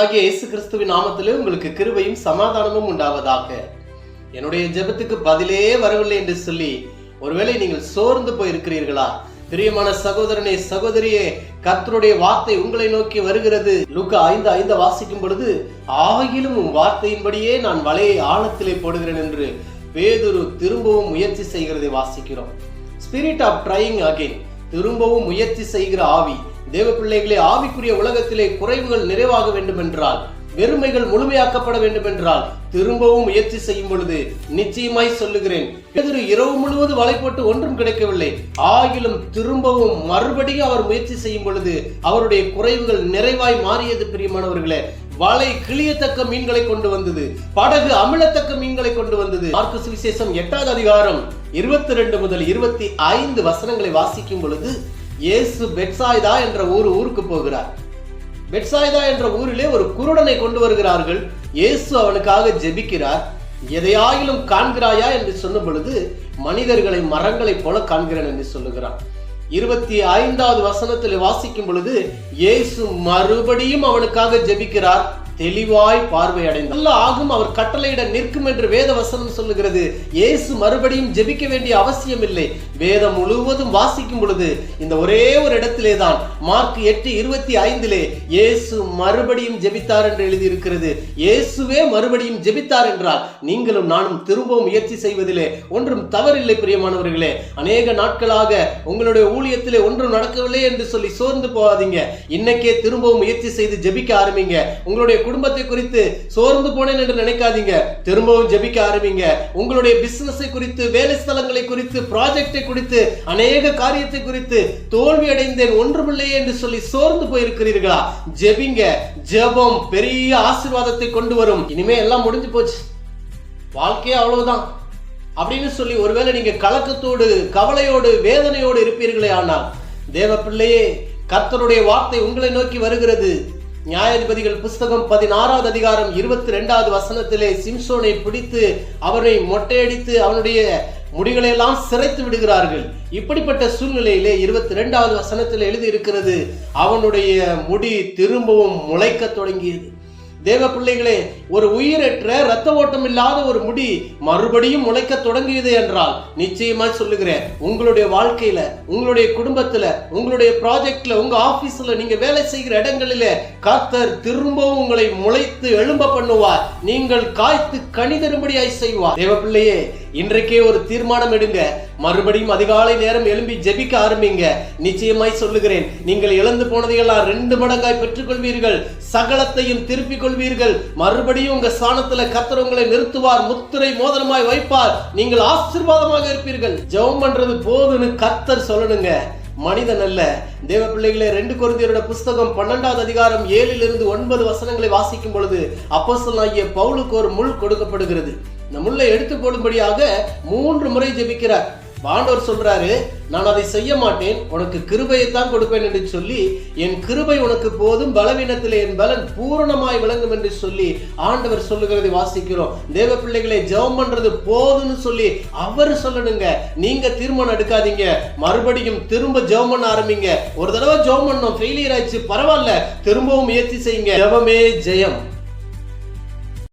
ஆகிய இயேசு கிறிஸ்துவின் நாமத்திலே உங்களுக்கு கிருபையும் சமாதானமும் உண்டாவதாக. என்னுடைய ஜெபத்துக்கு பதிலே வரவில்லை என்று சொல்லி ஒருவேளை நீங்கள் சோர்ந்து போயிருக்கிறீர்களா? பிரியமான சகோதரனே சகோதரியே கர்த்தருடைய வார்த்தை உங்களை நோக்கி வருகிறது. லூக்கா ஐந்து ஐந்து வாசிக்கும் பொழுது ஆகிலும் உன் வார்த்தையின்படியே நான் வலையை ஆழத்திலே போடுகிறேன் என்று பேதுரு திரும்பவும் முயற்சி செய்கிறதை வாசிக்கிறோம். ஸ்பிரிட் ஆஃப் ட்ரைங் அகெயின் திரும்பவும் முயற்சி செய்கிற ஆவி. தேவ பிள்ளைகளே ஆவிக்குரிய உலகத்திலே குறைவுகள் நிறைவாக வேண்டுமென்றால் வெறுமைகள் முழுமையாக்கப்பட வேண்டும் என்றால் திரும்பவும் முயற்சி செய்யும் பொழுது நிச்சயமாய் சொல்லுகிறேன் பேதுரு இரவு முழுவதும் வலை போட்டு ஒன்றும் கிடைக்கவில்லை. ஆகிலும் திரும்பவும் மறுபடியும் அவர் முயற்சி செய்யும் பொழுது அவருடைய குறைவுகள் நிறைவாய் மாறியது பிரியமானவர்களே. வலை கிளியத்தக்க மீன்களை கொண்டு வந்தது படகு அமிழத்தக்க மீன்களை கொண்டு வந்தது. மார்க்கு சுவிசேஷம் எட்டாவது அதிகாரம் இருபத்தி ரெண்டு முதல் இருபத்தி ஐந்து வசனங்களை வாசிக்கும் பொழுது இயேசு பெட்சாய்தா என்ற ஊர் ஊருக்கு போகிறார். பெட்சாய்தா என்ற ஊரிலே ஒரு குருடனை கொண்டு வருகிறார்கள். இயேசு அவனுக்காக ஜெபிக்கிறார். எதையாயிலும் காண்கிறாயா என்று சொன்ன பொழுது மனிதர்களை மரங்களைப் போல காண்கிறேன் என்று சொல்லுகிறான். இருபத்தி ஐந்தாவது வசனத்தில் வாசிக்கும் பொழுது இயேசு மறுபடியும் அவனுக்காக ஜெபிக்கிறார். தெளிவாய் பார்வை அடைந்தார் ஆகும் அவர் கட்டளையிட நிற்கும் என்று வேத வசனம் சொல்லுகிறது. இயேசு மறுபடியும் ஜெபிக்க வேண்டிய அவசியம் இல்லை வேதம் முழுவதும் வாசிக்கும் பொழுது இந்த ஒரே ஒரு இடத்திலே தான் மார்க் எட்டு இருபத்தி ஐந்திலே இயேசு மறுபடியும் ஜெபித்தார் என்று எழுதியிருக்கிறது. இயேசுவே மறுபடியும் ஜெபித்தார் என்றால் நீங்களும் நானும் திரும்பவும் முயற்சி செய்வதிலே ஒன்றும் தவறில்லை பிரியமானவர்களே. அநேக நாட்களாக உங்களுடைய ஊழியத்திலே ஒன்றும் நடக்கவில்லை என்று சொல்லி சோர்ந்து போகாதீங்க. இன்னைக்கே திரும்பவும் முயற்சி செய்து ஜெபிக்க ஆரம்பிங்க. உங்களுடைய குடும்பத்தை குறித்து சோர்ந்து போனேன் என்று நினைக்காதீங்க. திரும்பவும் ஜெபிக்க ஆரம்பிங்க. உங்களுடைய பிசினஸை குறித்து வேலை ஸ்தலங்களை குறித்து ப்ராஜெக்டை குறித்து அநேக காரியத்தை குறித்து தோல்வி அடைந்தேன் ஒன்றுமில்லையே என்று சொல்லி சோர்ந்து போயிருக்கிறீர்களா? ஜெபிங்க. ஜெபம் பெரிய ஆசீர்வாதத்தை கொண்டு வரும். இனிமே எல்லாம் முடிஞ்சு போச்சு. வாழ்க்கையே அவ்வளவுதான். அப்படின்னு சொல்லி ஒருவேளை நீங்க கலக்கத்தோடு கவலையோடு வேதனையோடு இருப்பீர்களே ஆனால் தேவ பிள்ளையே கர்த்தருடைய வார்த்தை உங்களை நோக்கி வருகிறது. நியாயாதிபதிகள் புஸ்தகம் பதினாறாவது அதிகாரம் இருபத்தி ரெண்டாவது வசனத்திலே சிம்சோனை பிடித்து அவனை மொட்டையடித்து அவனுடைய முடிகளை எல்லாம் விடுகிறார்கள். இப்படிப்பட்ட சூழ்நிலையிலே இருபத்தி ரெண்டாவது வசனத்தில் எழுதி இருக்கிறது அவனுடைய முடி திரும்பவும் முளைக்க தொடங்கியது. தேவ பிள்ளைகளே ஒரு உயிரற்ற ரத்த ஓட்டம் இல்லாத ஒரு முடி மறுபடியும் முளைக்க தொடங்கியது என்றால் நிச்சயமா சொல்லுகிறேன். உங்களுடைய வாழ்க்கையில உங்களுடைய குடும்பத்துல உங்களுடைய ப்ராஜெக்ட்ல உங்க ஆபீஸ்ல நீங்க வேலை செய்கிற இடங்களிலே கர்த்தர் திரும்பவும் உங்களை முளைத்து எழும்ப பண்ணுவார். நீங்கள் காய்த்து கனிதரும்படியாய் செய்வார். தேவ பிள்ளையே இன்றைக்கே ஒரு தீர்மானம் எடுங்க. மறுபடியும் அதிகாலை நேரம் எழும்பி ஜெபிக்க ஆரம்பிங்க. நிச்சயமாய் சொல்லுகிறேன் நீங்கள் இழந்து போனதையெல்லாம் ரெண்டு மடங்காய் பெற்றுக்கொள்வீர்கள். சகலத்தையும் திருப்பிக் கொள்வீர்கள். மறுபடியும் உங்க ஸ்தானத்துல கர்த்தர் உங்களை நிறுத்துவார் முத்திரை மோதனமாய் வைப்பார். நீங்கள் ஆசீர்வாதமாக இருப்பீர்கள். ஜெபம் பண்றது போதுன்னு கத்தர் சொல்லணுங்க. மனிதன் அல்ல. தேவ பிள்ளைகளே ரெண்டு குருந்தியரோட புஸ்தகம் பன்னெண்டாவது அதிகாரம் ஏழிலிருந்து ஒன்பது வசனங்களை வாசிக்கும் பொழுது அப்போஸ்தலனாகிய பவுலுக்கு ஒரு முள் கொடுக்கப்படுகிறது. இந்த முள்ளை எடுத்து போடும்படியாக மூன்று முறை ஜெபிக்கிறார். பாண்டவர் சொல்றாரு நான் அதை செய்ய மாட்டேன். உனக்கு கிருபையைத்தான் கொடுப்பேன் என்று சொல்லி என் கிருபை உனக்கு போதும் பலவீனத்திலே என் பலன் பூரணமாய் விளங்கும் என்று சொல்லி ஆண்டவர் சொல்லுகிறதை வாசிக்கிறோம். தேவ பிள்ளைகளை ஜெபம் பண்றது போதும்னு சொல்லி அவர் சொல்லணுங்க. நீங்க தீர்மானம் எடுக்காதீங்க. மறுபடியும் திரும்ப ஜெபம் பண்ண ஆரம்பிங்க. ஒரு தடவை ஜெபம் பண்ணோம் ஃபெயிலியர் ஆயிடுச்சு பரவாயில்ல. திரும்பவும் முயற்சி செய்யுங்க. ஜெபமே ஜெயம்.